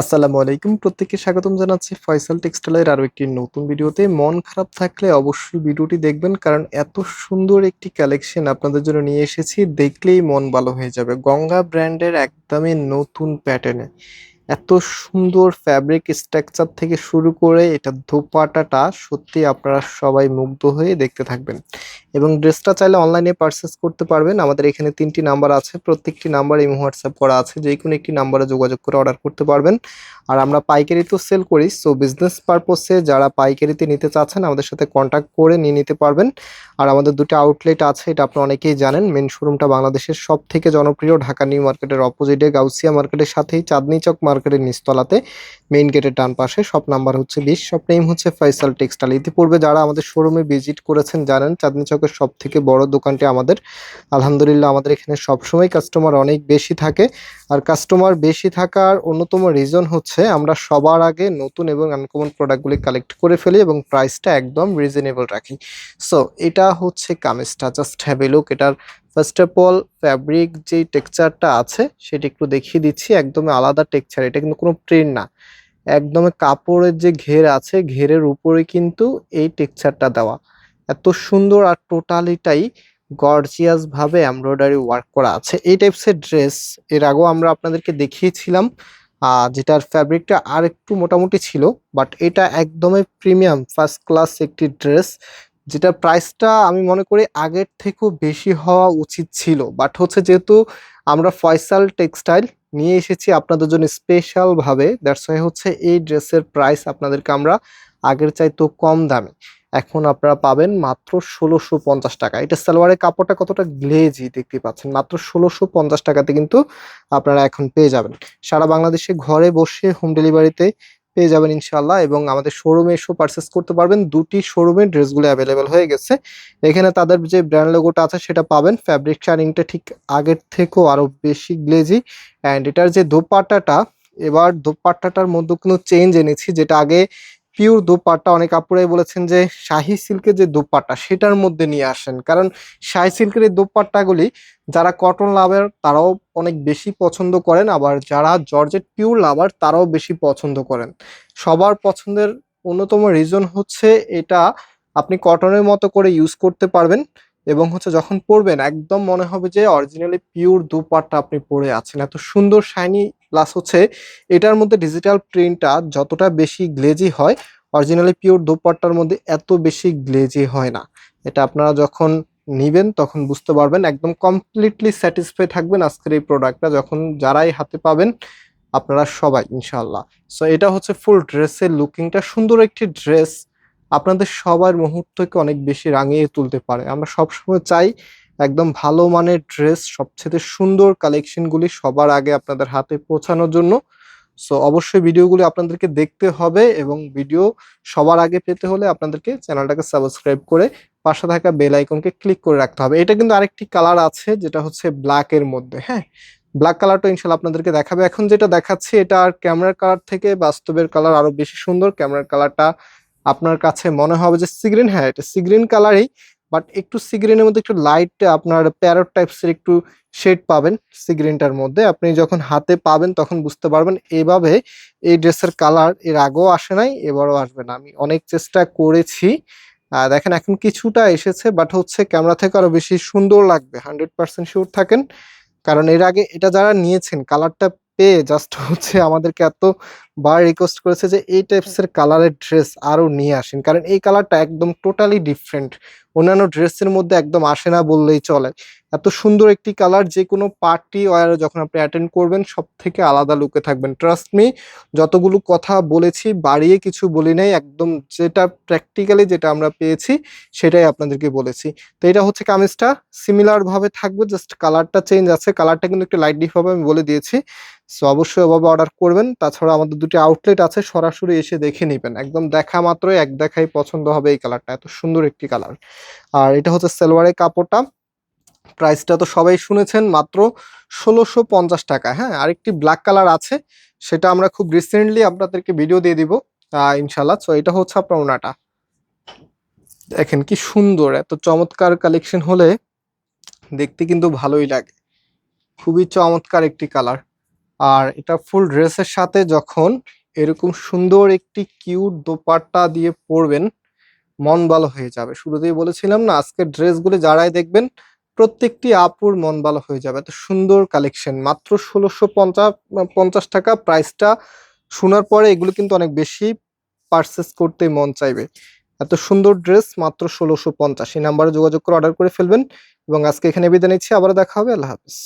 আসসালামু আলাইকুম। প্রত্যেককে স্বাগতম জানাচ্ছি ফয়সাল টেক্সটাইলের আরও একটি নতুন ভিডিওতে। মন খারাপ থাকলে অবশ্যই ভিডিওটি দেখবেন, কারণ এত সুন্দর একটি কালেকশন আপনাদের জন্য নিয়ে এসেছি। দেখলেই মন ভালো হয়ে যাবে। গঙ্গা ব্র্যান্ডের একদমই নতুন প্যাটার্নে এত সুন্দর ফ্যাব্রিক স্ট্রাকচার থেকে শুরু করে এটা দোপাটাটা সত্যি আপনারা সবাই মুগ্ধ হয়ে দেখতে থাকবেন। এবং ড্রেসটা চাইলে অনলাইনে পারচেস করতে পারবেন। আমাদের এখানে তিনটি নাম্বার আছে। প্রত্যেকটি নাম্বার এই হোয়াটসঅ্যাপ করা আছে। যে কোনো একটি নাম্বারে যোগাযোগ করে অর্ডার করতে পারবেন। আর আমরা পাইকারি তো সেল করি সো বিজনেস পারপসে যারা পাইকারিতে নিতে চাচ্ছেন, আমাদের সাথে কন্ট্যাক্ট করে নিয়ে নিতে পারবেন। আর আমাদের দুটো আউটলেট আছে, এটা আপনারা অনেকেই জানেন। মেন শোরুমটা বাংলাদেশের সব থেকে জনপ্রিয়, ঢাকা নিউ মার্কেটের অপোজিটে গাউসিয়া মার্কেটের সাথেই, চাঁদনি চক মার্কেটের নিচতলাতে মেইন গেটের ডান পাশে সব নাম্বার হচ্ছে বিশ সব নেম হচ্ছে ফয়সাল টেক্সটাইল ইতিপূর্বে যারা আমাদের শোরুমে ভিজিট করেছেন জানেন, চাঁদনি চকের সব থেকে বড় দোকানটি আমাদের। আলহামদুলিল্লাহ, আমাদের এখানে সবসময় কাস্টমার অনেক বেশি থাকে। আর কাস্টমার বেশি থাকার অন্যতম রিজন হচ্ছে আমরা সবার আগে নতুন এবং আনকমন প্রোডাক্টগুলি কালেক্ট করে ফেলি এবং প্রাইসটা একদম রিজনেবল রাখি। সো এটা হচ্ছে কামিজটা। জাস্ট হ্যাভ এ লুক এটার ফার্স্ট অফ অল ফ্যাব্রিক যে টেক্সচারটা আছে, সেটা একটু দেখিয়ে দিচ্ছি। একদমই আলাদা টেক্সচার এটা কিন্তু কোনো প্রিন্ট না। একদমই কাপড়ের যে ঘের আছে, ঘেরের উপরে কিন্তু এই টেক্সচারটা দেওয়া। এত সুন্দর আর টোটালিটাই গর্জিয়াস ভাবে এমব্রয়ডারি ওয়ার্ক করা আছে। এই টাইপসের ড্রেস এর আগেও আমরা আপনাদেরকে দেখিয়েছিলাম যেটার ফ্যাব্রিকটা আর একটু মোটামুটি ছিল বাট এটা একদমই প্রিমিয়াম ফার্স্ট ক্লাস একটি ড্রেস যেটা প্রাইসটা আমি মনে করি আগের থেকেও বেশি হওয়া উচিত ছিল। বাট হচ্ছে যেহেতু আমরা ফয়সাল টেক্সটাইল নিয়ে এসেছি আপনাদের জন্য স্পেশালভাবে দ্যাটস ওয়াই হচ্ছে এই ড্রেসের প্রাইস আপনাদেরকে আমরা আগের চাইতেও কম দামে। এখন আপনারা পাবেন মাত্র ষোলোশো পঞ্চাশ টাকা। এটা সালোয়ারের কাপড়টা কতটা গ্লেজি দেখতে পাচ্ছেন? মাত্র ষোলোশো পঞ্চাশ টাকাতে কিন্তু আপনারা এখন পেয়ে যাবেন। সারা বাংলাদেশে ঘরে বসে হোম ডেলিভারিতে পেয়ে যাবেন ইনশাল্লাহ এবং আমাদের শোরুমে এসেও পারচেস করতে পারবেন। দুটি শোরুমে ড্রেসগুলো অ্যাভেলেবেল হয়ে গেছে। এখানে তাদের যে ব্র্যান্ড লোগোটা আছে সেটা পাবেন। ফ্যাব্রিক শাইনিংটা ঠিক আগের থেকেও আরও বেশি গ্লেজি অ্যান্ড এটার যে দোপাট্টাটা, এবার দোপাট্টাটার মধ্যে কোনো চেঞ্জ এনেছি যেটা আগে পিওর দোপাট্টা। অনেক আপুরাই বলেছেন যে, শাহি সিল্কের যে দোপাট্টা, সেটার মধ্যে নিয়ে আসেন। কারণ শাহি সিল্কের এই দোপাট্টাগুলি, যারা কটন লাভার তারাও অনেক বেশি পছন্দ করেন। আবার যারা জর্জেট পিওর লাভার তারাও বেশি পছন্দ করেন। সবার পছন্দের অন্যতম রিজন হচ্ছে এটা, আপনি কটনের মতো করে ইউজ করতে পারবেন। এবং হচ্ছে যখন পরবেন একদম মনে হবে যে অরিজিনালি পিওর দুপাট্টা আপনি পরে আছেন। এত সুন্দর শাইনি প্লাস হচ্ছে এটার মধ্যে ডিজিটাল প্রিন্টটা যতটা বেশি গ্লেজি হয় অরিজিনালি পিওর দোপাট্টার মধ্যে এত বেশি গ্লেজি হয় না। এটা আপনারা যখন নিবেন, তখন বুঝতে পারবেন, একদম কমপ্লিটলি স্যাটিসফাই থাকবেন আজকের এই প্রোডাক্টটা যখন যারাই হাতে পাবেন, আপনারা সবাই ইনশাল্লাহ সো এটা হচ্ছে ফুল ড্রেসের লুকিংটা সুন্দর একটি ড্রেস আপনাদের সবার মুহূর্তকে অনেক বেশি রাঙিয়ে তুলতে পারে। আমরা সবসময় চাই একদম ভালো মানের ড্রেস, সবচেয়ে সুন্দর কালেকশনগুলি সবার আগে আপনাদের হাতে পৌঁছানোর জন্য। সো অবশ্যই ভিডিওগুলি আপনাদেরকে দেখতে হবে এবং ভিডিও সবার আগে পেতে হলে আপনাদেরকে চ্যানেলটাকে সাবস্ক্রাইব করে পাশে থাকা বেল আইকনকে ক্লিক করে রাখতে হবে। এটা কিন্তু আরেকটি কালার আছে, যেটা হচ্ছে ব্ল্যাক এর মধ্যে হ্যাঁ? ব্ল্যাক কালারটা ইনশাল্লাহ আপনাদেরকে দেখাবে। এখন যেটা দেখাচ্ছি, এটা আর ক্যামেরার কালার থেকে বাস্তবের কালার আরও বেশি সুন্দর। ক্যামেরার কালারটা আপনার কাছে মনে হবে যে সিগ্রিন হ্যাঁ এটা সিগ্রিন কালারই বাট একটু সিগ্রিনের মধ্যে একটু লাইট আপনার প্যারট টাইপসের একটু শেড পাবেন সিগ্রিনটার মধ্যে। আপনি যখন হাতে পাবেন তখন বুঝতে পারবেন এইভাবে এই ড্রেসের কালারের আগেও আসে নাই, এবারও আসবে না। আমি অনেক চেষ্টা করেছি। দেখেন এখন কিছুটা এসেছে বাট হচ্ছে ক্যামেরা থেকে আরও বেশি সুন্দর লাগবে হান্ড্রেড পার্সেন্ট শিওর থাকেন। কারণ এর আগে এটা যারা নিয়েছেন কালারটা পেয়ে জাস্ট হচ্ছে আমাদেরকে এত বার রিকোয়েস্ট করেছে যে এই টাইপসের কালারের ড্রেস আরও নিয়ে আসেন। কারণ এই কালারটা একদম টোটালি ডিফারেন্ট অন্যান্য ড্রেসের মধ্যে একদম আসে না বললেই চলে। এত সুন্দর একটি কালার যে কোনো পার্টি ওয়ারে যখন আপনি অ্যাটেন্ড করবেন সব থেকে আলাদা লুকে থাকবেন। ট্রাস্ট মি যতগুলো কথা বলেছি, বাড়িয়ে কিছু বলি নাই, একদম যেটা প্র্যাকটিক্যালি যেটা আমরা পেয়েছি, সেটাই আপনাদেরকে বলেছি। তো এটা হচ্ছে কামিজটা। সিমিলার ভাবে থাকবে জাস্ট কালারটা চেঞ্জ আছে। কালারটা কিন্তু একটু লাইট ডিপ হবে আমি বলে দিয়েছি। সো অবশ্যই ওভাবে অর্ডার করবেন। তাছাড়া আমাদের দুটি আউটলেট আছে, সরাসরি এসে দেখে নেবেন। একদম দেখা মাত্রই, এক দেখাই পছন্দ হবে এই কালারটা এত সুন্দর একটি কালার আর এটা হচ্ছে সালোয়ারের কাপড়টা। প্রাইসটা তো সবাই শুনেছেন, মাত্র ষোলোশো পঞ্চাশ টাকা। হ্যাঁ আরেকটি ব্ল্যাক কালার আছে, সেটা আমরা খুব রিসেন্টলি আপনাদেরকে ভিডিও দিয়ে দিব। ইনশাল্লাহ সো এটা হচ্ছে আপনার ওনাটা। দেখেন কি সুন্দর, এত চমৎকার কালেকশন হলে দেখতে কিন্তু ভালোই লাগে। খুবই চমৎকার একটি কালার আর এটা ফুল ড্রেসের সাথে যখন এরকম সুন্দর একটি কিউট দোপাট্টা দিয়ে পরবেন, মন ভালো হয়ে যাবে। শুরুতেই বলেছিলাম না, আজকের ড্রেসগুলো যারাই দেখবেন, প্রত্যেকটি আপুর মন ভালো হয়ে যাবে। এত সুন্দর কালেকশন। মাত্র ষোলোশো পঞ্চাশ টাকা প্রাইসটা শোনার পরে এগুলো কিন্তু অনেক বেশি পারচেস করতে মন চাইবে। এত সুন্দর ড্রেস মাত্র ষোলোশো পঞ্চাশ। এই নাম্বারে যোগাযোগ করে অর্ডার করে ফেলবেন। এবং আজকে এখানে বিদায় নিচ্ছি। আবার দেখা হবে। আল্লাহ হাফিজ।